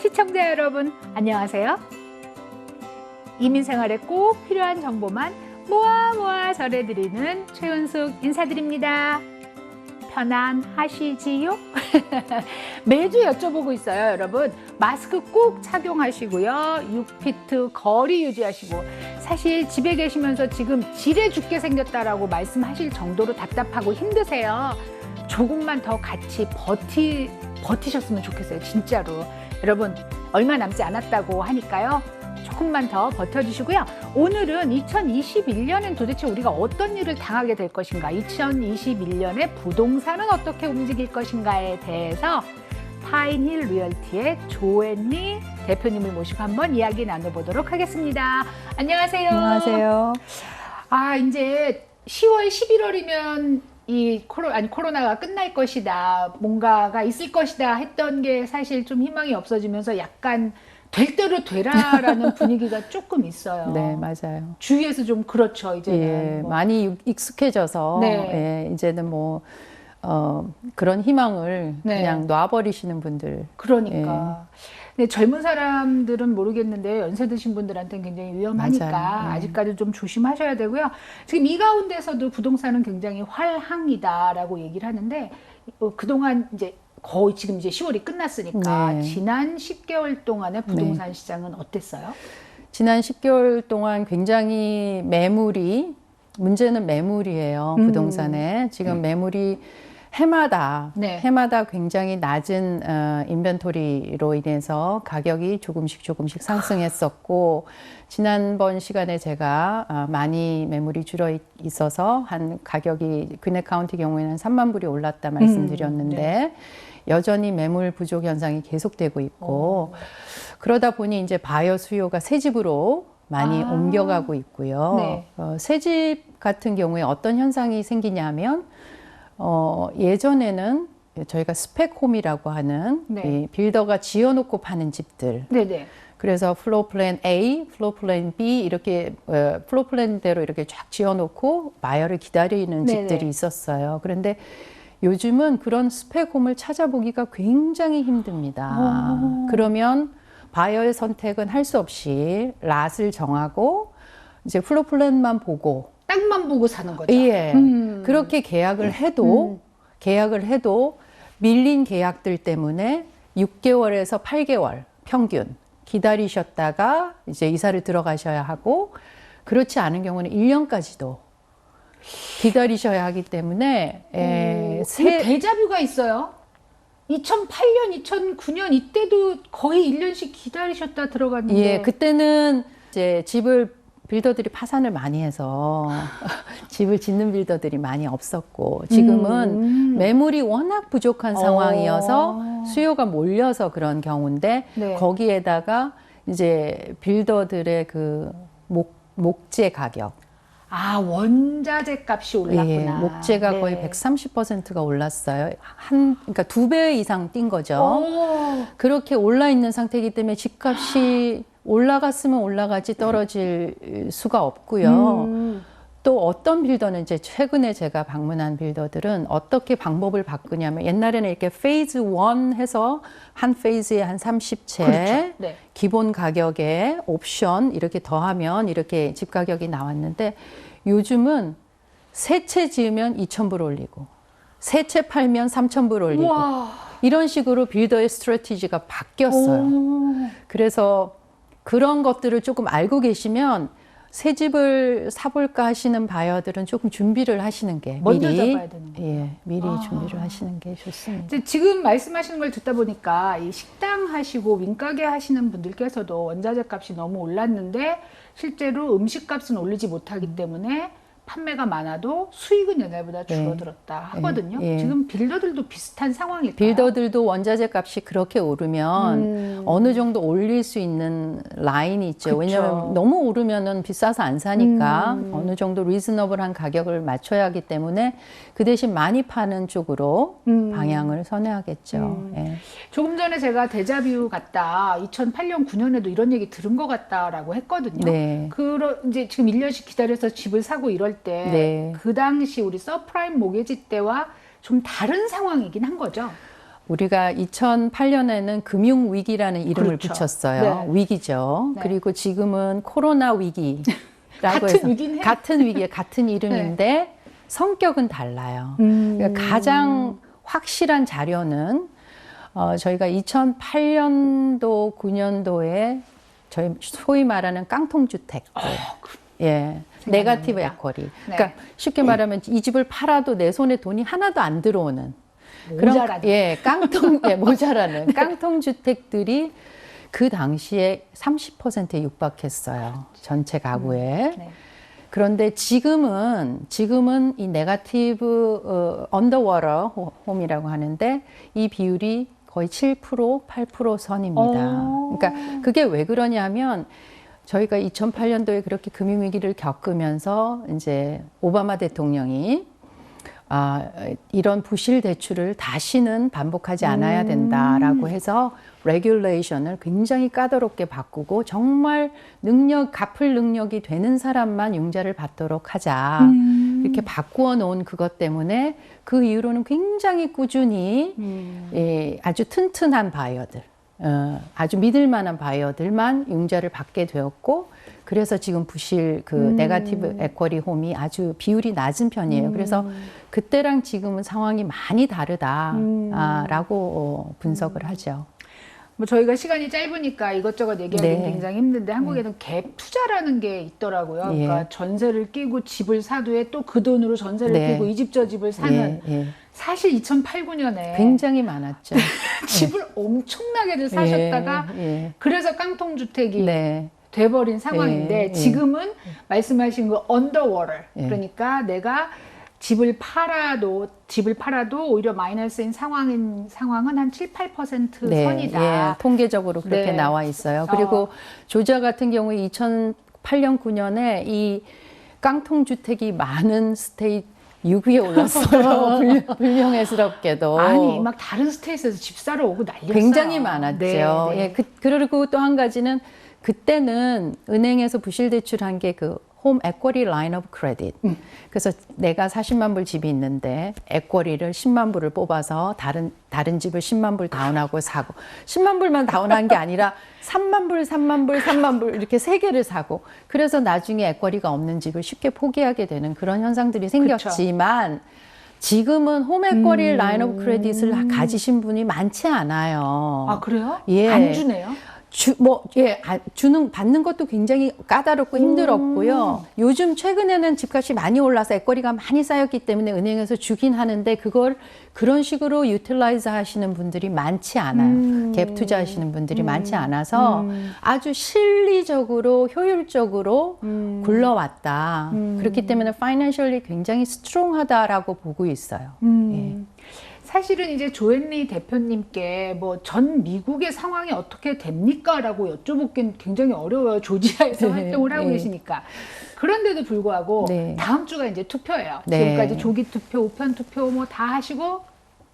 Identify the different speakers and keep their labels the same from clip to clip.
Speaker 1: 시청자 여러분, 안녕하세요. 이민 생활에 꼭 필요한 정보만 모아 모아 전해드리는 최은숙 인사드립니다. 편안하시지요? 매주 여쭤보고 있어요, 여러분. 마스크 꼭 착용하시고요. 6피트 거리 유지하시고. 사실 집에 계시면서 지금 지레 죽게 생겼다라고 말씀하실 정도로 답답하고 힘드세요. 조금만 더 같이 버티, 버티셨으면 좋겠어요, 진짜로. 여러분, 얼마 남지 않았다고 하니까요. 조금만 더 버텨주시고요. 오늘은 2021년엔 도대체 우리가 어떤 일을 당하게 될 것인가, 2021년에 부동산은 어떻게 움직일 것인가에 대해서 파인힐 리얼티의 조앤리 대표님을 모시고 한번 이야기 나눠보도록 하겠습니다. 안녕하세요.
Speaker 2: 안녕하세요.
Speaker 1: 아, 이제 10월, 11월이면 이 코로, 아니, 코로나가 끝날 것이다. 뭔가가 있을 것이다 했던 게 사실 좀 희망이 없어지면서 약간 될 대로 되라라는 분위기가 조금 있어요.
Speaker 2: 네, 맞아요.
Speaker 1: 주위에서 좀 그렇죠, 이제는.
Speaker 2: 예,
Speaker 1: 뭐.
Speaker 2: 많이 육- 익숙해져서
Speaker 1: 네.
Speaker 2: 예, 이제는 뭐 어, 그런 희망을
Speaker 1: 네.
Speaker 2: 그냥 놔버리시는 분들.
Speaker 1: 그러니까.
Speaker 2: 예.
Speaker 1: 근데 젊은 사람들은 모르겠는데 연세 드신 분들한테는 굉장히 위험하니까.
Speaker 2: 네.
Speaker 1: 아직까지 좀 조심하셔야 되고요. 지금 이 가운데서도 부동산은 굉장히 활항이다라고 얘기를 하는데 어, 그동안 이제 거의 지금 이제 10월이 끝났으니까
Speaker 2: 네.
Speaker 1: 지난 10개월 동안의 부동산 시장은 어땠어요?
Speaker 2: 지난 10개월 동안 굉장히 매물이 문제는 매물이에요.
Speaker 1: 음.
Speaker 2: 부동산에 지금 매물이 해마다
Speaker 1: 네.
Speaker 2: 해마다 굉장히 낮은 어, 인벤토리로 인해서 가격이 조금씩 조금씩 상승했었고 지난번 시간에 제가 어, 많이 매물이 줄어 있- 있어서 한 가격이 그네 카운티 경우에는 3만 불이 올랐다 말씀드렸는데 여전히 매물 부족 현상이 계속되고 있고 그러다 보니 이제 바이어 수요가 새 집으로 많이
Speaker 1: 아.
Speaker 2: 옮겨가고 있고요.
Speaker 1: 네.
Speaker 2: 어, 새집 같은 경우에 어떤 현상이 생기냐면 어, 예전에는 저희가 스펙홈이라고 하는
Speaker 1: 네.
Speaker 2: 이 빌더가 지어놓고 파는 집들.
Speaker 1: 네네.
Speaker 2: 그래서 플로 플랜 A, 플로 플랜 B 이렇게 어, 플로 플랜대로 이렇게 쫙 지어놓고 바이어를 기다리는
Speaker 1: 네네.
Speaker 2: 집들이 있었어요. 그런데 요즘은 그런 스펙홈을 찾아보기가 굉장히 힘듭니다.
Speaker 1: 오.
Speaker 2: 그러면 바이어의 선택은 할 수 없이 랏을 정하고 이제 플로 플랜만 보고
Speaker 1: 땅만 보고 사는 거죠.
Speaker 2: 예.
Speaker 1: 음.
Speaker 2: 그렇게 계약을 해도 계약을 해도 밀린 계약들 때문에 6개월에서 8개월 평균 기다리셨다가 이제 이사를 들어가셔야 하고 그렇지 않은 경우는 1년까지도 기다리셔야 하기 때문에 에,
Speaker 1: 오,
Speaker 2: 새-
Speaker 1: 근데 데자뷰가 있어요. 2008년, 2009년 이때도 거의 1년씩 기다리셨다 들어갔는데
Speaker 2: 예, 그때는 이제 집을 빌더들이 파산을 많이 해서 집을 짓는 빌더들이 많이 없었고 지금은
Speaker 1: 음.
Speaker 2: 매물이 워낙 부족한
Speaker 1: 어.
Speaker 2: 상황이어서 수요가 몰려서 그런 경우인데
Speaker 1: 네.
Speaker 2: 거기에다가 이제 빌더들의 그 목, 목재 가격,
Speaker 1: 아 원자재 값이 올랐구나.
Speaker 2: 예, 목재가
Speaker 1: 네.
Speaker 2: 거의 130%가 올랐어요. 한 그러니까 두 배 이상 뛴 거죠.
Speaker 1: 오,
Speaker 2: 그렇게 올라 있는 상태이기 때문에 집값이 올라갔으면 올라가지 떨어질 수가 없고요.
Speaker 1: 음.
Speaker 2: 또 어떤 빌더는 이제 최근에 제가 방문한 빌더들은 어떻게 방법을 바꾸냐면 옛날에는 이렇게 페이즈 원 해서 한 페이즈에 한 30채
Speaker 1: 그렇죠. 네.
Speaker 2: 기본 가격에 옵션 이렇게 더하면 이렇게 집 가격이 나왔는데 요즘은 세 채 지으면 2,000불 올리고 세 채 팔면 3,000불 올리고
Speaker 1: 와.
Speaker 2: 이런 식으로 빌더의 스트래티지가 바뀌었어요. 그래서 그런 것들을 조금 알고 계시면 새 집을 사볼까 하시는 바이어들은 조금 준비를 하시는 게
Speaker 1: 먼저
Speaker 2: 미리
Speaker 1: 잡아야 되는 거예요.
Speaker 2: 예 미리
Speaker 1: 아.
Speaker 2: 준비를 하시는 게 좋습니다.
Speaker 1: 이제 지금 말씀하시는 걸 듣다 보니까 이 식당 하시고 민가게 하시는 분들께서도 원자재 값이 너무 올랐는데 실제로 음식 값은 올리지 못하기 때문에 판매가 많아도 수익은 옛날보다
Speaker 2: 네.
Speaker 1: 줄어들었다 하거든요.
Speaker 2: 예.
Speaker 1: 지금 빌더들도 비슷한 상황일까요?
Speaker 2: 빌더들도 원자재 값이 그렇게 오르면
Speaker 1: 음.
Speaker 2: 어느 정도 올릴 수 있는 라인이 있죠.
Speaker 1: 그쵸.
Speaker 2: 왜냐하면 너무 오르면은 비싸서 안 사니까
Speaker 1: 음.
Speaker 2: 어느 정도 리즈너블한 가격을 맞춰야 하기 때문에 그 대신 많이 파는 쪽으로
Speaker 1: 음.
Speaker 2: 방향을 선회하겠죠.
Speaker 1: 음.
Speaker 2: 예.
Speaker 1: 조금 전에 제가 데자뷰 같다. 2008년 9년에도 이런 얘기 들은 것 같다라고 했거든요.
Speaker 2: 네.
Speaker 1: 그러 이제 지금 1년씩 기다려서 집을 사고 이럴 때그
Speaker 2: 네.
Speaker 1: 당시 우리 서프라임 모게지 때와 좀 다른 상황이긴 한 거죠.
Speaker 2: 우리가 2008년에는 금융 위기라는 이름을
Speaker 1: 그렇죠.
Speaker 2: 붙였어요.
Speaker 1: 네.
Speaker 2: 위기죠.
Speaker 1: 네.
Speaker 2: 그리고 지금은 코로나 위기 라고
Speaker 1: 같은
Speaker 2: 해서
Speaker 1: 해요.
Speaker 2: 같은 위기에 같은 이름인데 성격은 달라요.
Speaker 1: 음.
Speaker 2: 그러니까 가장 확실한 자료는 어, 저희가 2008년도 9년도에 저희 소위 말하는 깡통 주택. 예. 네가티브 에쿼리.
Speaker 1: 네.
Speaker 2: 그러니까 쉽게 말하면 이 집을 팔아도 내 손에 돈이 하나도 안 들어오는
Speaker 1: 모자라는.
Speaker 2: 예, 깡통 예, 모자라는 깡통 주택들이 그 당시에 30%에 육박했어요. 전체 가구에.
Speaker 1: 네.
Speaker 2: 그런데 지금은 지금은 이 네가티브 어, 언더워터 홈이라고 하는데 이 비율이 거의 7% 8% 선입니다.
Speaker 1: 어.
Speaker 2: 그러니까 그게 왜 그러냐면 저희가 2008년도에 그렇게 금융 위기를 겪으면서 이제 오바마 대통령이 아, 이런 부실 대출을 다시는 반복하지 않아야 된다라고 해서 레귤레이션을 굉장히 까다롭게 바꾸고 정말 능력 갚을 능력이 되는 사람만 융자를 받도록 하자
Speaker 1: 음.
Speaker 2: 이렇게 바꾸어 놓은 그것 때문에 그 이후로는 굉장히 꾸준히
Speaker 1: 음.
Speaker 2: 예, 아주 튼튼한 바이어들 어, 아주 믿을 만한 바이어들만 융자를 받게 되었고 그래서 지금 부실 그
Speaker 1: 음.
Speaker 2: 네가티브 에쿼리 홈이 아주 비율이 낮은 편이에요. 그래서 그때랑 지금은 상황이 많이
Speaker 1: 음.
Speaker 2: 다르다라고 어, 분석을 하죠.
Speaker 1: 뭐 저희가 시간이 짧으니까 이것저것 얘기하기 는
Speaker 2: 네.
Speaker 1: 굉장히 힘든데 한국에는 갭 투자라는 게 있더라고요. 그러니까
Speaker 2: 예.
Speaker 1: 전세를 끼고 집을 사두에 또 그 돈으로 전세를
Speaker 2: 네.
Speaker 1: 끼고 이 집 저 집을 사는
Speaker 2: 예, 예.
Speaker 1: 사실 2008, 9년에
Speaker 2: 굉장히 많았죠.
Speaker 1: 집을 엄청나게들 사셨다가
Speaker 2: 예, 예.
Speaker 1: 그래서 깡통 주택이
Speaker 2: 네.
Speaker 1: 돼버린 상황인데
Speaker 2: 예, 예.
Speaker 1: 지금은 말씀하신 그 언더워터
Speaker 2: 예.
Speaker 1: 그러니까 내가 집을 팔아도 집을 팔아도 오히려 마이너스인 상황인 상황은 한 7, 8% 선이다.
Speaker 2: 예, 통계적으로 그렇게
Speaker 1: 네.
Speaker 2: 나와 있어요. 그리고
Speaker 1: 어.
Speaker 2: 조지아 같은 경우에 2008년 9년에 이 깡통 주택이 많은 스테이트 6위에 올랐어요. 불- 불명예스럽게도.
Speaker 1: 아니 막 다른 스테이트에서 집 사러 오고 난리였어요.
Speaker 2: 굉장히 많았죠.
Speaker 1: 네, 네.
Speaker 2: 예, 그, 그리고 또 한 가지는 그때는 은행에서 부실 대출한 게 그 홈 에쿼리 라인 오브 크레딧.
Speaker 1: 음.
Speaker 2: 그래서 내가 40만 불 집이 있는데 에쿼리를 10만 불을 뽑아서 다른 다른 집을 10만 불 다운하고 사고 10만 불만 다운한 게 아니라 3만 불, 3만 불, 3만 불 이렇게 세 개를 사고 그래서 나중에 에쿼리가 없는 집을 쉽게 포기하게 되는 그런 현상들이 생겼지만 지금은 홈 에쿼리 라인 오브 크레딧을 가지신 분이 많지 않아요.
Speaker 1: 아 그래요?
Speaker 2: 예.
Speaker 1: 안 주네요.
Speaker 2: 주, 뭐, 예, 아, 주는, 받는 것도 굉장히 까다롭고 힘들었고요. 요즘 최근에는 집값이 많이 올라서 애거리가 많이 쌓였기 때문에 은행에서 주긴 하는데 그걸 그런 식으로 유틸라이즈 하시는 분들이 많지 않아요. 갭 투자 하시는 분들이 많지 않아서 아주 실리적으로 효율적으로 굴러왔다. 그렇기 때문에 파이낸셜리 굉장히 스트롱하다라고 보고 있어요.
Speaker 1: 음. 사실은 이제 조앤리 대표님께 뭐 전 미국의 상황이 어떻게 됩니까 라고 여쭤보긴 굉장히 어려워요. 조지아에서
Speaker 2: 네,
Speaker 1: 활동을 하고
Speaker 2: 네.
Speaker 1: 계시니까. 그런데도 불구하고
Speaker 2: 네.
Speaker 1: 다음 주가 이제 투표예요.
Speaker 2: 네.
Speaker 1: 지금까지 조기 투표, 우편 투표 뭐 다 하시고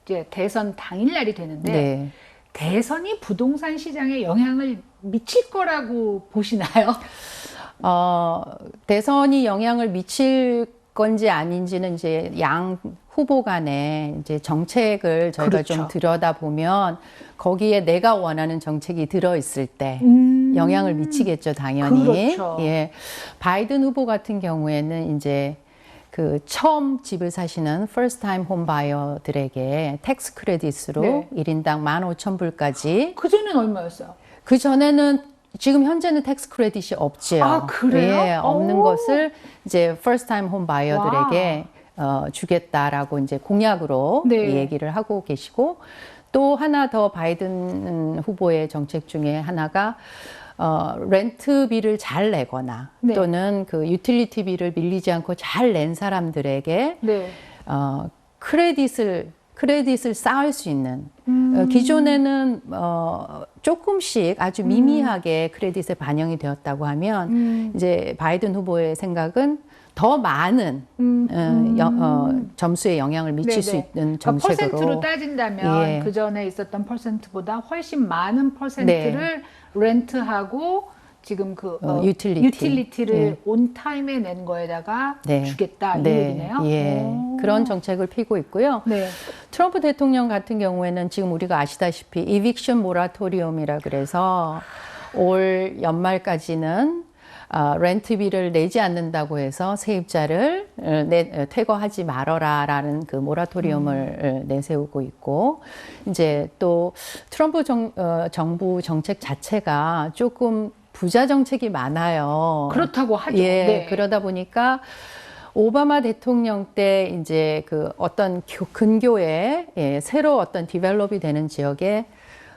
Speaker 1: 이제 대선 당일날이 되는데
Speaker 2: 네.
Speaker 1: 대선이 부동산 시장에 영향을 미칠 거라고 보시나요?
Speaker 2: 어, 대선이 영향을 미칠 건지 아닌지는 이제 양 후보 간에 이제 정책을 저희가
Speaker 1: 그렇죠.
Speaker 2: 좀 들여다보면 거기에 내가 원하는 정책이 들어있을 때
Speaker 1: 음.
Speaker 2: 영향을 미치겠죠, 당연히.
Speaker 1: 그렇죠.
Speaker 2: 예. 바이든 후보 같은 경우에는 이제 그 처음 집을 사시는 first time home buyer들에게 텍스 크레딧으로
Speaker 1: 네.
Speaker 2: 일 1인당 15,000불까지
Speaker 1: 그 전에는 얼마였어요?
Speaker 2: 그 전에는 지금 현재는 텍스 크레딧이 없지요.
Speaker 1: 아, 그래요?
Speaker 2: 예, 없는
Speaker 1: 오.
Speaker 2: 것을 이제 first time home buyer들에게 어, 주겠다라고 이제 공약으로
Speaker 1: 네.
Speaker 2: 얘기를 하고 계시고 또 하나 더 바이든 후보의 정책 중에 하나가 어, 렌트비를 잘 내거나
Speaker 1: 네.
Speaker 2: 또는 그 유틸리티비를 밀리지 않고 잘 낸 사람들에게
Speaker 1: 네.
Speaker 2: 어, 크레딧을 크레딧을 쌓을 수 있는
Speaker 1: 음.
Speaker 2: 어, 기존에는 어, 조금씩 아주 미미하게 크레딧에 반영이 되었다고 하면
Speaker 1: 음.
Speaker 2: 이제 바이든 후보의 생각은 더 많은
Speaker 1: 음.
Speaker 2: 어, 여- 어, 점수에 영향을 미칠 수
Speaker 1: 네네.
Speaker 2: 있는
Speaker 1: 그러니까
Speaker 2: 정책으로
Speaker 1: 퍼센트로 따진다면
Speaker 2: 예.
Speaker 1: 그 전에 있었던 퍼센트보다 훨씬 많은 퍼센트를 렌트하고 지금 그
Speaker 2: 어, 유틸리티.
Speaker 1: 를
Speaker 2: 예.
Speaker 1: 온 타임에 낸 거에다가
Speaker 2: 네.
Speaker 1: 주겠다 이
Speaker 2: 네,
Speaker 1: 얘기네요.
Speaker 2: 예.
Speaker 1: 오.
Speaker 2: 그런 정책을 피고 있고요.
Speaker 1: 네.
Speaker 2: 트럼프 대통령 같은 경우에는 지금 우리가 아시다시피 이빅션 모라토리움이라 그래서 올 연말까지는 어, 렌트비를 내지 않는다고 해서 세입자를 어, 내, 어, 퇴거하지 말아라라는 그 모라토리움을 어, 내세우고 있고 이제 또 트럼프 정, 어, 정부 정책 자체가 조금 부자 정책이 많아요.
Speaker 1: 그렇다고 하죠.
Speaker 2: 예,
Speaker 1: 네.
Speaker 2: 그러다 보니까 오바마 대통령 때 이제 그 어떤 교- 근교에 예, 새로 어떤 디벨롭이 되는 지역에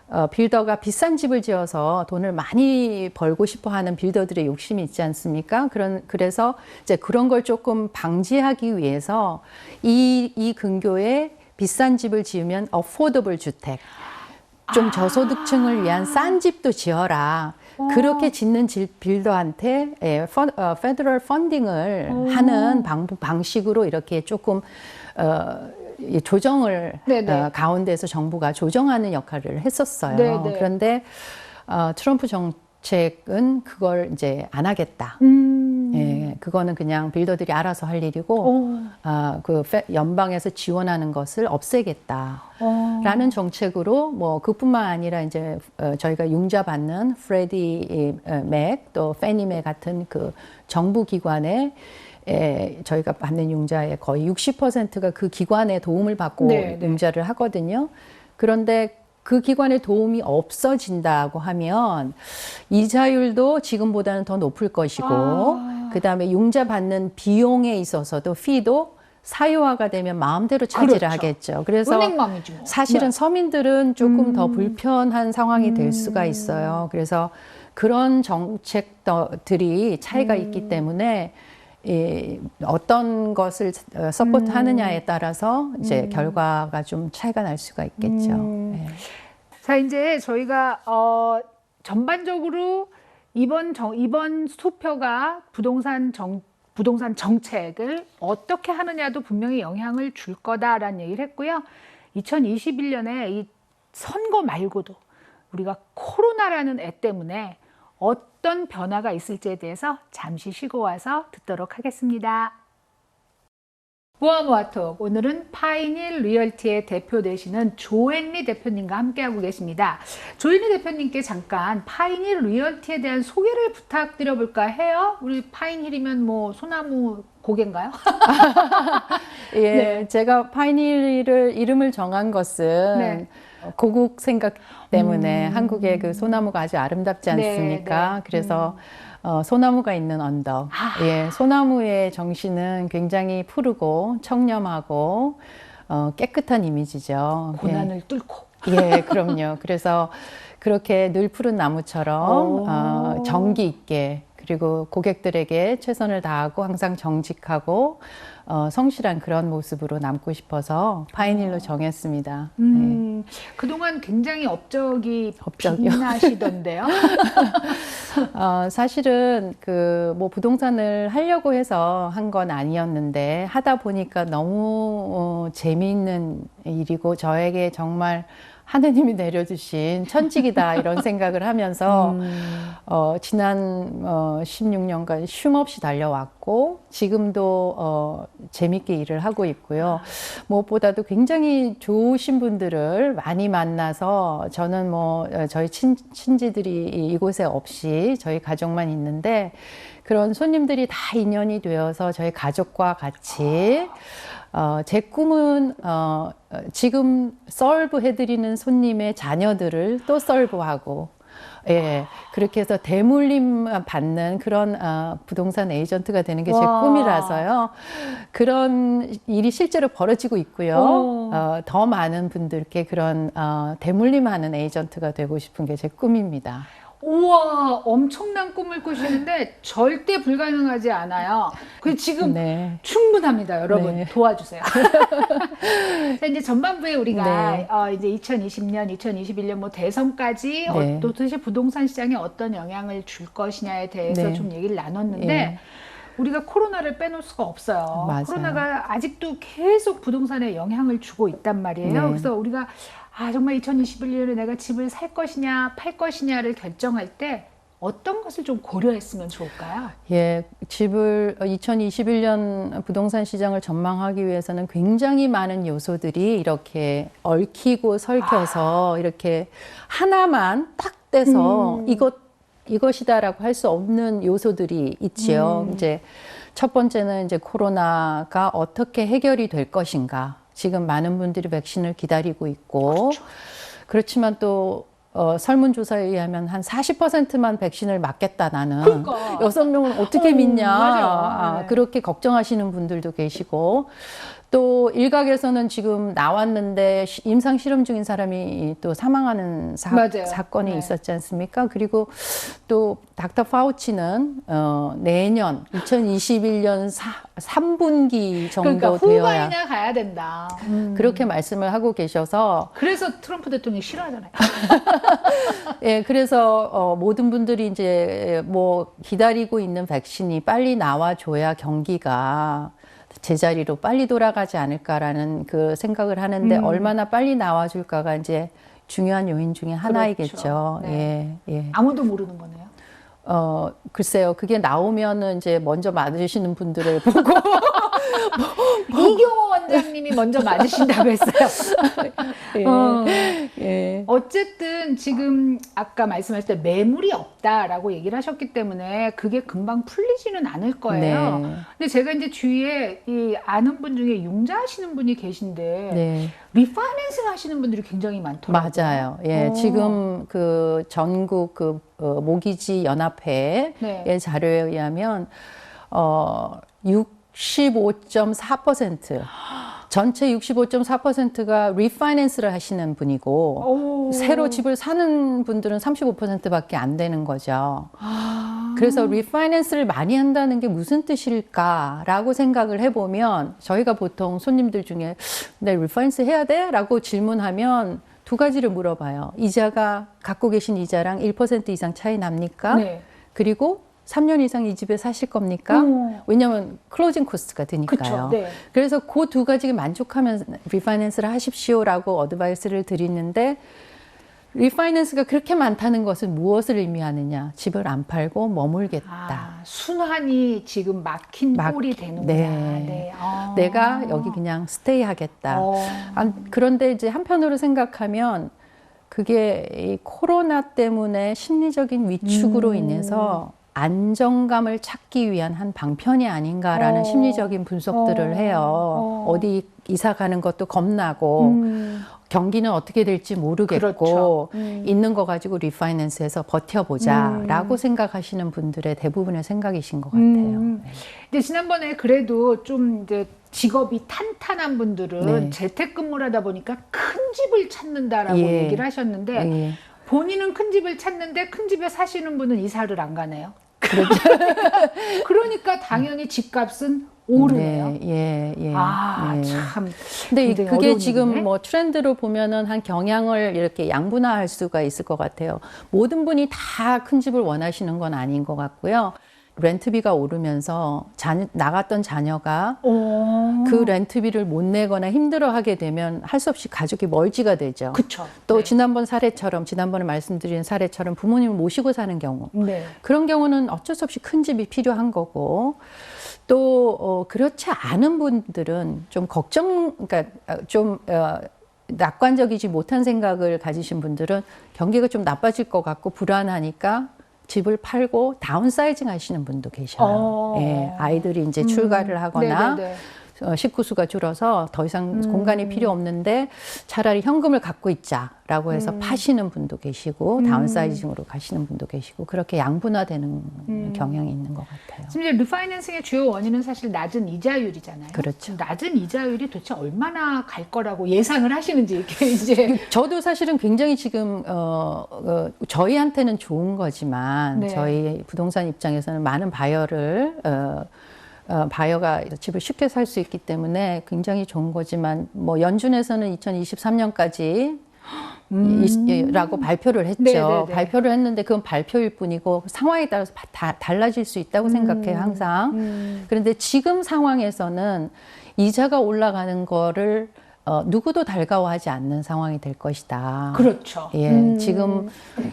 Speaker 2: 어, 빌더가 비싼 집을 지어서 돈을 많이 벌고 싶어 하는 빌더들의 욕심이 있지 않습니까? 그런, 그래서 이제 그런 걸 조금 방지하기 위해서 이, 이 근교에 비싼 집을 지으면 어포더블 주택, 좀 저소득층을 위한 싼 집도 지어라. 그렇게 짓는 질- 빌더한테 예, 펀- 어, 페더럴 펀딩을 하는 방, 방식으로 이렇게 조금 어, 이 조정을. 어, 가운데서 정부가 조정하는 역할을 했었어요.
Speaker 1: 네네.
Speaker 2: 그런데 어, 트럼프 정책은 그걸 이제 안 하겠다.
Speaker 1: 음.
Speaker 2: 예, 그거는 그냥 빌더들이 알아서 할 일이고,
Speaker 1: 오.
Speaker 2: 아, 그 페- 연방에서 지원하는 것을 없애겠다.
Speaker 1: 어.
Speaker 2: 라는 정책으로 뭐 그뿐만 아니라 이제 어, 저희가 융자 받는 프레디 어, 맥또 페니맥 같은 그 정부 기관에 에, 저희가 받는 융자의 거의 60%가 그 기관의 도움을 받고
Speaker 1: 네, 네.
Speaker 2: 융자를 하거든요. 그런데 그 기관의 도움이 없어진다고 하면 이자율도 지금보다는 더 높을 것이고
Speaker 1: 아.
Speaker 2: 그 다음에 융자 받는 비용에 있어서도 피도 사유화가 되면 마음대로 차지를
Speaker 1: 그렇죠.
Speaker 2: 하겠죠. 그래서
Speaker 1: 은행맘이지 뭐.
Speaker 2: 사실은 서민들은 조금 더
Speaker 1: 음.
Speaker 2: 불편한 상황이 될 수가 있어요. 그래서 그런 정책들이 차이가
Speaker 1: 음.
Speaker 2: 있기 때문에 이 어떤 것을 어, 서포트 하느냐에 따라서 이제 결과가 좀 차이가 날 수가 있겠죠.
Speaker 1: 음.
Speaker 2: 네.
Speaker 1: 자 이제 저희가 어, 전반적으로 이번 정, 이번 투표가 부동산 정 부동산 정책을 어떻게 하느냐도 분명히 영향을 줄 거다라는 얘기를 했고요. 2021년에 이 선거 말고도 우리가 코로나라는 애 때문에 어떤 변화가 있을지에 대해서 잠시 쉬고 와서 듣도록 하겠습니다. 모아모아톡 오늘은 파이닐 리얼티의 대표 되시는 조앤리 대표님과 함께하고 계십니다. 조앤리 대표님께 잠깐 파이닐 리얼티에 대한 소개를 부탁드려 볼까 해요. 우리 파인힐이면 뭐 소나무 고개인가요?
Speaker 2: 예,
Speaker 1: 네.
Speaker 2: 제가 파이닐을 이름을 정한 것은
Speaker 1: 네.
Speaker 2: 고국 생각 때문에
Speaker 1: 음.
Speaker 2: 한국의 그 소나무가 아주 아름답지
Speaker 1: 네,
Speaker 2: 않습니까?
Speaker 1: 네.
Speaker 2: 그래서 어, 소나무가 있는 언덕.
Speaker 1: 아.
Speaker 2: 예, 소나무의 정신은 굉장히 푸르고 청렴하고 어, 깨끗한 이미지죠. 예.
Speaker 1: 고난을 뚫고.
Speaker 2: 예, 그럼요. 그래서 그렇게 늘 푸른 나무처럼
Speaker 1: 오.
Speaker 2: 어, 정기 있게 그리고 고객들에게 최선을 다하고 항상 정직하고 어, 성실한 그런 모습으로 남고 싶어서 파이닐로 정했습니다. 네.
Speaker 1: 음, 그동안 굉장히 업적이
Speaker 2: 업적이요?
Speaker 1: 빛나시던데요.
Speaker 2: 어, 사실은 그 뭐 부동산을 하려고 해서 한 건 아니었는데 하다 보니까 너무 어, 재미있는 일이고 저에게 정말 하느님이 내려주신 천직이다 이런 생각을 하면서
Speaker 1: 음.
Speaker 2: 어, 지난 어, 16년간 쉼 없이 달려왔고 지금도 어, 재밌게 일을 하고 있고요. 무엇보다도 굉장히 좋으신 분들을 많이 만나서 저는 뭐 어, 저희 친, 친지들이 이- 이곳에 없이 저희 가족만 있는데 그런 손님들이 다 인연이 되어서 저희 가족과 같이 어, 제 꿈은 어, 어, 지금 서브 해드리는 손님의 자녀들을 또 서브하고 예 그렇게 해서 대물림 받는 그런 어, 부동산 에이전트가 되는 게제
Speaker 1: 와.
Speaker 2: 꿈이라서요 그런 일이 실제로 벌어지고 있고요
Speaker 1: 오.
Speaker 2: 어, 더 많은 분들께 그런 어, 대물림하는 에이전트가 되고 싶은 게 제 꿈입니다.
Speaker 1: 우와, 엄청난 꿈을 꾸시는데 절대 불가능하지 않아요. 그 지금
Speaker 2: 네.
Speaker 1: 충분합니다, 여러분.
Speaker 2: 네.
Speaker 1: 도와주세요. 자, 이제 전반부에 우리가
Speaker 2: 네.
Speaker 1: 어, 이제 2020년, 2021년 뭐 대선까지
Speaker 2: 네.
Speaker 1: 어, 또 도대체 부동산 시장에 어떤 영향을 줄 것이냐에 대해서
Speaker 2: 네.
Speaker 1: 좀 얘기를 나눴는데
Speaker 2: 예.
Speaker 1: 우리가 코로나를 빼놓을 수가 없어요.
Speaker 2: 맞아요.
Speaker 1: 코로나가 아직도 계속 부동산에 영향을 주고 있단 말이에요.
Speaker 2: 네.
Speaker 1: 그래서 우리가 아 정말 2021년에 내가 집을 살 것이냐 팔 것이냐를 결정할 때 어떤 것을 좀 고려했으면 좋을까요?
Speaker 2: 예, 집을 2021년 부동산 시장을 전망하기 위해서는 굉장히 많은 요소들이 이렇게 얽히고 설켜서 이렇게 하나만 딱 떼서 이것 이것이다라고 할 수 없는 요소들이 있지요. 이제 첫 번째는 이제 코로나가 어떻게 해결이 될 것인가. 지금 많은 분들이 백신을 기다리고 있고 그렇지만 또 어, 설문조사에 의하면 한 40%만 백신을 맞겠다 나는
Speaker 1: 그러니까.
Speaker 2: 여성용은 어떻게
Speaker 1: 어,
Speaker 2: 믿냐.
Speaker 1: 아, 네.
Speaker 2: 그렇게 걱정하시는 분들도 계시고 또 일각에서는 지금 나왔는데 시- 임상 실험 중인 사람이 또 사망하는 사. 사건이
Speaker 1: 네.
Speaker 2: 있었지 않습니까? 그리고 또 닥터 파우치는 어, 내년 2021년 사, 3분기 정도
Speaker 1: 그러니까
Speaker 2: 되어야
Speaker 1: 후반이나 가야 된다.
Speaker 2: 그렇게 말씀을 하고 계셔서
Speaker 1: 그래서 트럼프 대통령이 싫어하잖아요.
Speaker 2: 예, 그래서 어, 모든 분들이 이제 뭐 기다리고 있는 백신이 빨리 나와 줘야 경기가 제자리로 빨리 돌아가지 않을까라는 그 생각을 하는데
Speaker 1: 음.
Speaker 2: 얼마나 빨리 나와줄까가 이제 중요한 요인 중에 하나이겠죠.
Speaker 1: 그렇죠. 네.
Speaker 2: 예, 예.
Speaker 1: 아무도 모르는 거네요.
Speaker 2: 어, 글쎄요. 그게 나오면은 이제 먼저 맞으시는 분들을 보고
Speaker 1: 이경호 원장님이 먼저 맞으신다고 했어요.
Speaker 2: 예,
Speaker 1: 어.
Speaker 2: 예.
Speaker 1: 어쨌든 지금 아까 말씀하실 때 매물이 없다라고 얘기를 하셨기 때문에 그게 금방 풀리지는 않을 거예요.
Speaker 2: 네.
Speaker 1: 근데 제가 이제 주위에 이 아는 분 중에 융자 하시는 분이 계신데
Speaker 2: 네.
Speaker 1: 리파이낸싱 하시는 분들이 굉장히 많더라고요.
Speaker 2: 맞아요. 예,
Speaker 1: 어.
Speaker 2: 지금 그 전국 그 어, 모기지 연합회의
Speaker 1: 네.
Speaker 2: 자료에 의하면 어 65.4% 전체 65.4%가 리파이낸스를 하시는 분이고
Speaker 1: 오.
Speaker 2: 새로 집을 사는 분들은 35%밖에 안 되는 거죠.
Speaker 1: 아.
Speaker 2: 그래서 리파이낸스를 많이 한다는 게 무슨 뜻일까라고 생각을 해보면 저희가 보통 손님들 중에 내 리파이낸스 해야 돼? 라고 질문하면 두 가지를 물어봐요. 이자가 갖고 계신 이자랑 1% 이상 차이 납니까?
Speaker 1: 네.
Speaker 2: 그리고 3년 이상 이 집에 사실 겁니까?
Speaker 1: 음.
Speaker 2: 왜냐하면 클로징 코스트가 드니까요.
Speaker 1: 네.
Speaker 2: 그래서 그 두 가지에 만족하면 리파이낸스를 하십시오라고 어드바이스를 드리는데 리파이낸스가 그렇게 많다는 것은 무엇을 의미하느냐? 집을 안 팔고 머물겠다.
Speaker 1: 아, 순환이 지금 막힌
Speaker 2: 막-
Speaker 1: 꼴이 되는구나.
Speaker 2: 네.
Speaker 1: 아.
Speaker 2: 내가 여기 그냥 스테이 하겠다.
Speaker 1: 어.
Speaker 2: 아, 그런데 이제 한편으로 생각하면 그게 이 코로나 때문에 심리적인 위축으로
Speaker 1: 음.
Speaker 2: 인해서 안정감을 찾기 위한 한 방편이 아닌가라는
Speaker 1: 어.
Speaker 2: 심리적인 분석들을
Speaker 1: 어.
Speaker 2: 해요.
Speaker 1: 어.
Speaker 2: 어디 이사 가는 것도 겁나고
Speaker 1: 음.
Speaker 2: 경기는 어떻게 될지 모르겠고
Speaker 1: 그렇죠. 음.
Speaker 2: 있는 거 가지고 리파이낸스해서 버텨보자라고 생각하시는 분들의 대부분의 생각이신 것 같아요.
Speaker 1: 음. 근데 지난번에 그래도 좀 이제 직업이 탄탄한 분들은
Speaker 2: 네.
Speaker 1: 재택근무를 하다 보니까 큰 집을 찾는다라고
Speaker 2: 예.
Speaker 1: 얘기를 하셨는데
Speaker 2: 예.
Speaker 1: 본인은 큰 집을 찾는데 큰 집에 사시는 분은 이사를 안 가네요.
Speaker 2: 그렇죠.
Speaker 1: 그러니까 당연히 집값은 오르네요.
Speaker 2: 네, 예, 예.
Speaker 1: 아,
Speaker 2: 예.
Speaker 1: 참.
Speaker 2: 근데 그게 지금
Speaker 1: 얘기네.
Speaker 2: 뭐 트렌드로 보면은 한 경향을 이렇게 양분화할 수가 있을 것 같아요. 모든 분이 다 큰 집을 원하시는 건 아닌 것 같고요. 렌트비가 오르면서 자, 나갔던 자녀가
Speaker 1: 어.
Speaker 2: 그 렌트비를 못 내거나 힘들어하게 되면 할 수 없이 가족이 멀지가 되죠.
Speaker 1: 그쵸.
Speaker 2: 또
Speaker 1: 네.
Speaker 2: 지난번 사례처럼 지난번에 말씀드린 사례처럼 부모님을 모시고 사는 경우
Speaker 1: 네.
Speaker 2: 그런 경우는 어쩔 수 없이 큰 집이 필요한 거고 또 어, 그렇지 않은 분들은 좀 걱정 그러니까 어, 좀 어, 낙관적이지 못한 생각을 가지신 분들은 경기가 좀 나빠질 것 같고 불안하니까 집을 팔고 다운사이징 하시는 분도 계셔요.
Speaker 1: 어.
Speaker 2: 예, 아이들이 이제 출가를 하거나
Speaker 1: 네네네.
Speaker 2: 어, 식구 수가 줄어서 더 이상
Speaker 1: 음.
Speaker 2: 공간이 필요 없는데 차라리 현금을 갖고 있자라고 해서
Speaker 1: 음.
Speaker 2: 파시는 분도 계시고 다운사이징으로 가시는 분도 계시고 그렇게 양분화되는
Speaker 1: 음.
Speaker 2: 경향이 있는 것 같아요.
Speaker 1: 지금 이제 리파이낸싱의 주요 원인은 사실 낮은 이자율이잖아요.
Speaker 2: 그렇죠.
Speaker 1: 낮은 이자율이 도대체 얼마나 갈 거라고 예상을 하시는지 이렇게 이제
Speaker 2: 저도 사실은 굉장히 지금 어, 어, 저희한테는 좋은 거지만
Speaker 1: 네.
Speaker 2: 저희 부동산 입장에서는 많은 바이어를 어, 어, 바이어가 집을 쉽게 살 수 있기 때문에 굉장히 좋은 거지만 뭐 연준에서는 2023년까지 라고 발표를 했죠.
Speaker 1: 음. 네네네.
Speaker 2: 발표를 했는데 그건 발표일 뿐이고 상황에 따라서 바- 다 달라질 수 있다고 생각해요, 항상.
Speaker 1: 음.
Speaker 2: 그런데 지금 상황에서는 이자가 올라가는 거를 어, 누구도 달가워하지 않는 상황이 될 것이다.
Speaker 1: 그렇죠.
Speaker 2: 예,
Speaker 1: 음.
Speaker 2: 지금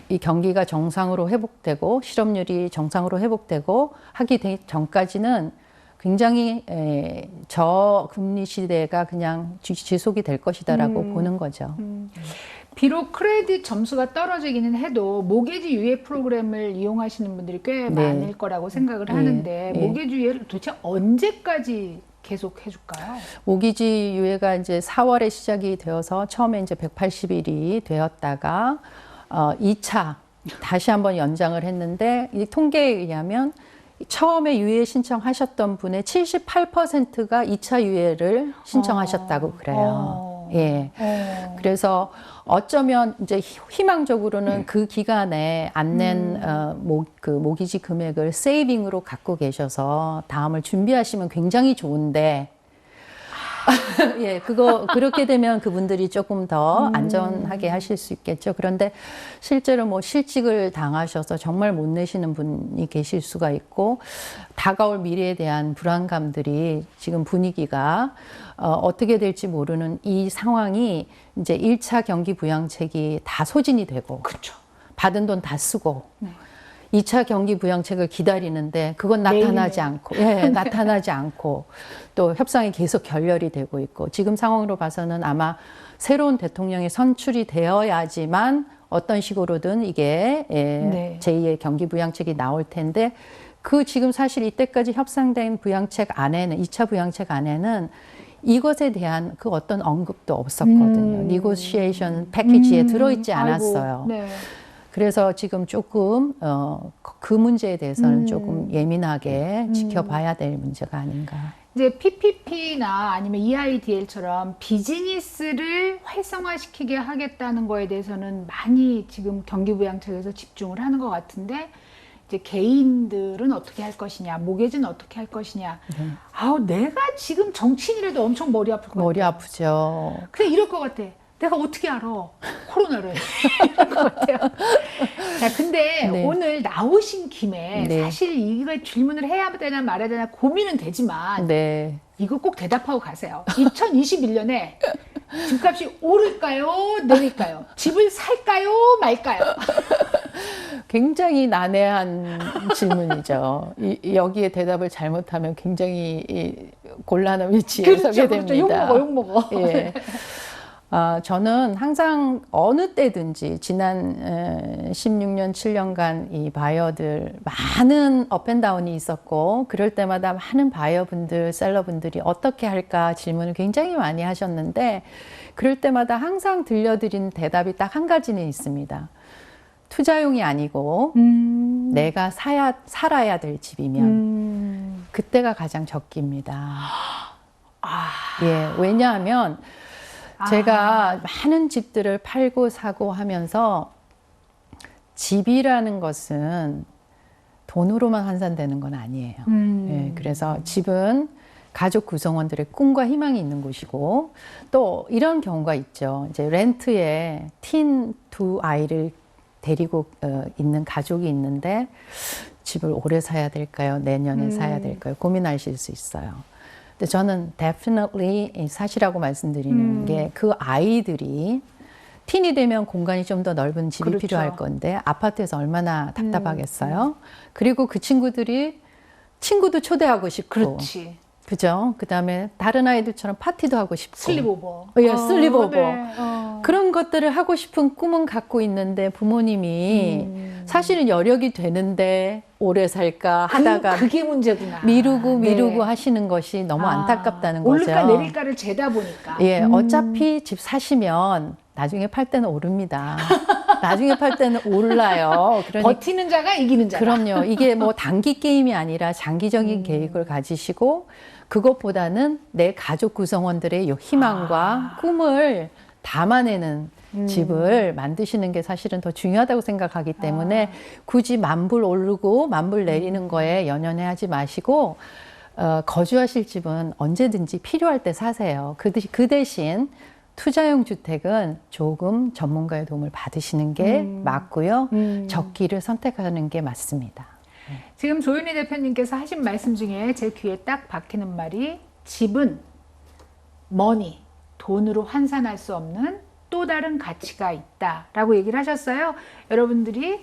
Speaker 2: 이 경기가 정상으로 회복되고 실업률이 정상으로 회복되고 하기 되- 전까지는 굉장히 에, 저금리 시대가 그냥 지- 지속이 될 것이다라고
Speaker 1: 음.
Speaker 2: 보는 거죠.
Speaker 1: 비록 크레딧 점수가 떨어지기는 해도 모기지 유예 프로그램을 이용하시는 분들이 꽤
Speaker 2: 네.
Speaker 1: 많을 거라고 생각을
Speaker 2: 예,
Speaker 1: 하는데
Speaker 2: 예.
Speaker 1: 모기지 유예를 도대체 언제까지 계속 해줄까요?
Speaker 2: 모기지 유예가 이제 4월에 시작이 되어서 처음에 이제 180일이 되었다가 어 2차 다시 한번 연장을 했는데 이 통계에 의하면 처음에 유예 신청하셨던 분의 78%가 2차 유예를 신청하셨다고 그래요.
Speaker 1: 어.
Speaker 2: 예.
Speaker 1: 어.
Speaker 2: 그래서 어쩌면 이제 희- 희망적으로는 그 기간에 안낸 어, 모, 그 모기지 금액을 세이빙으로 갖고 계셔서 다음을 준비하시면 굉장히 좋은데 예, 그거 그렇게 되면 그분들이 조금 더 안전하게 하실 수 있겠죠. 그런데 실제로 뭐 실직을 당하셔서 정말 못 내시는 분이 계실 수가 있고 다가올 미래에 대한 불안감들이 지금 분위기가 어, 어떻게 될지 모르는 이 상황이 이제 1차 경기 부양책이 다 소진이 되고
Speaker 1: 그렇죠.
Speaker 2: 받은 돈 다 쓰고 이 2차 경기 부양책을 기다리는데 그건. 나타나지 않고 예, 나타나지 않고 또 협상이 계속 결렬이 되고 있고 지금 상황으로 봐서는 아마 새로운 대통령이 선출이 되어야지만 어떤 식으로든 이게 예,
Speaker 1: 네.
Speaker 2: 제2의 경기 부양책이 나올 텐데 그 지금 사실 이때까지 협상된 부양책 안에는 2차 부양책 안에는 이것에 대한 그 어떤 언급도 없었거든요.
Speaker 1: 음.
Speaker 2: 니고시에이션 패키지에
Speaker 1: 음,
Speaker 2: 들어있지
Speaker 1: 아이고,
Speaker 2: 않았어요.
Speaker 1: 네.
Speaker 2: 그래서 지금 조금 어, 그 문제에 대해서는
Speaker 1: 음.
Speaker 2: 조금 예민하게 지켜봐야 될 문제가 아닌가.
Speaker 1: 이제 PPP나 아니면 EIDL처럼 비즈니스를 활성화시키게 하겠다는 거에 대해서는 많이 지금 경기부양책에서 집중을 하는 것 같은데 이제 개인들은 어떻게 할 것이냐, 모계지는 어떻게 할 것이냐. 아우 내가 지금 정치인이라도 엄청 머리 아플 것 같아.
Speaker 2: 머리 아프죠.
Speaker 1: 그냥 이럴 것 같아. 내가 어떻게 알아? 코로나를. 것 같아요. 자, 근데
Speaker 2: 네.
Speaker 1: 오늘 나오신 김에
Speaker 2: 네.
Speaker 1: 사실 이거 질문을 해야 되나 말아야 되나 고민은 되지만
Speaker 2: 네.
Speaker 1: 이거 꼭 대답하고 가세요. 2021년에 집값이 오를까요? 내릴까요? 집을 살까요? 말까요?
Speaker 2: 굉장히 난해한 질문이죠. 이, 여기에 대답을 잘못하면 굉장히 이 곤란한 위치에 서게 됩니다.
Speaker 1: 욕먹어, 욕먹어.
Speaker 2: 예. 아, 저는 항상 어느 때든지 지난 에, 16년, 7년간 이 바이어들 많은 업앤다운이 있었고 그럴 때마다 많은 바이어분들, 셀러분들이 어떻게 할까 질문을 굉장히 많이 하셨는데 그럴 때마다 항상 들려드린 대답이 딱 한 가지는 있습니다. 투자용이 아니고
Speaker 1: 음,
Speaker 2: 내가 사야, 살아야 될 집이면
Speaker 1: 음,
Speaker 2: 그때가 가장 적기입니다.
Speaker 1: 아,
Speaker 2: 예, 왜냐하면
Speaker 1: 아.
Speaker 2: 제가 많은 집들을 팔고 사고 하면서 집이라는 것은 돈으로만 환산되는 건 아니에요.
Speaker 1: 음,
Speaker 2: 예, 그래서 집은 가족 구성원들의 꿈과 희망이 있는 곳이고 또 이런 경우가 있죠. 이제 렌트에 틴 두 아이를 데리고 어, 있는 가족이 있는데 집을 오래 사야 될까요? 내년에
Speaker 1: 음.
Speaker 2: 사야 될까요? 고민하실 수 있어요. 근데 저는 definitely 이 사실하고 말씀드리는
Speaker 1: 음.
Speaker 2: 게그 아이들이 틴이 되면 공간이 좀 더 넓은 집이
Speaker 1: 그렇죠.
Speaker 2: 필요할 건데 아파트에서 얼마나 답답하겠어요? 그리고 그 친구들이 친구도 초대하고 싶고
Speaker 1: 그렇지.
Speaker 2: 그죠? 그다음에 다른 아이들처럼 파티도 하고 싶고
Speaker 1: 슬립오버.
Speaker 2: 예, 슬립오버.
Speaker 1: 네, 어.
Speaker 2: 그런 것들을 하고 싶은 꿈은 갖고 있는데 부모님이
Speaker 1: 음.
Speaker 2: 사실은 여력이 되는데 오래 살까 하다가
Speaker 1: 그, 게 문제구나.
Speaker 2: 미루고
Speaker 1: 네.
Speaker 2: 미루고 하시는 것이 너무
Speaker 1: 아,
Speaker 2: 안타깝다는 거죠.
Speaker 1: 오를까 내릴까를 재다 보니까.
Speaker 2: 예,
Speaker 1: 음.
Speaker 2: 어차피 집 사시면 나중에 팔 때는 오릅니다. 나중에 팔 때는 올라요. 그러니까
Speaker 1: 버티는 자가 이기는 자다.
Speaker 2: 그럼요. 이게 뭐 단기 게임이 아니라
Speaker 1: 음.
Speaker 2: 장기적인 계획을 가지시고 그것보다는 내 가족 구성원들의 요 희망과
Speaker 1: 아.
Speaker 2: 꿈을 담아내는
Speaker 1: 음.
Speaker 2: 집을 만드시는 게 사실은 더 중요하다고 생각하기 때문에
Speaker 1: 아.
Speaker 2: 굳이 만불 오르고 만불 내리는
Speaker 1: 음.
Speaker 2: 거에 연연해 하지 마시고 어, 거주하실 집은 언제든지 필요할 때 사세요. 그, 대- 그 대신 투자용 주택은 조금 전문가의 도움을 받으시는 게
Speaker 1: 음.
Speaker 2: 맞고요.
Speaker 1: 음.
Speaker 2: 적기를 선택하는 게 맞습니다.
Speaker 1: 지금 조윤희 대표님께서 하신 말씀 중에 제 귀에 딱 박히는 말이 집은 머니 돈으로 환산할 수 없는 또 다른 가치가 있다라고 얘기를 하셨어요. 여러분들이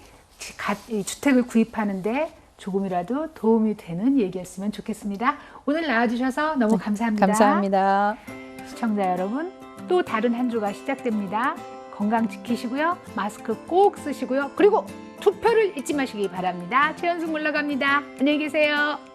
Speaker 1: 주택을 구입하는데 조금이라도 도움이 되는 얘기였으면 좋겠습니다. 오늘 나와주셔서 너무 감사합니다.
Speaker 2: 감사합니다.
Speaker 1: 시청자 여러분, 또 다른 한 주가 시작됩니다. 건강 지키시고요. 마스크 꼭 쓰시고요. 그리고 투표를 잊지 마시기 바랍니다. 최현숙 물러갑니다. 안녕히 계세요.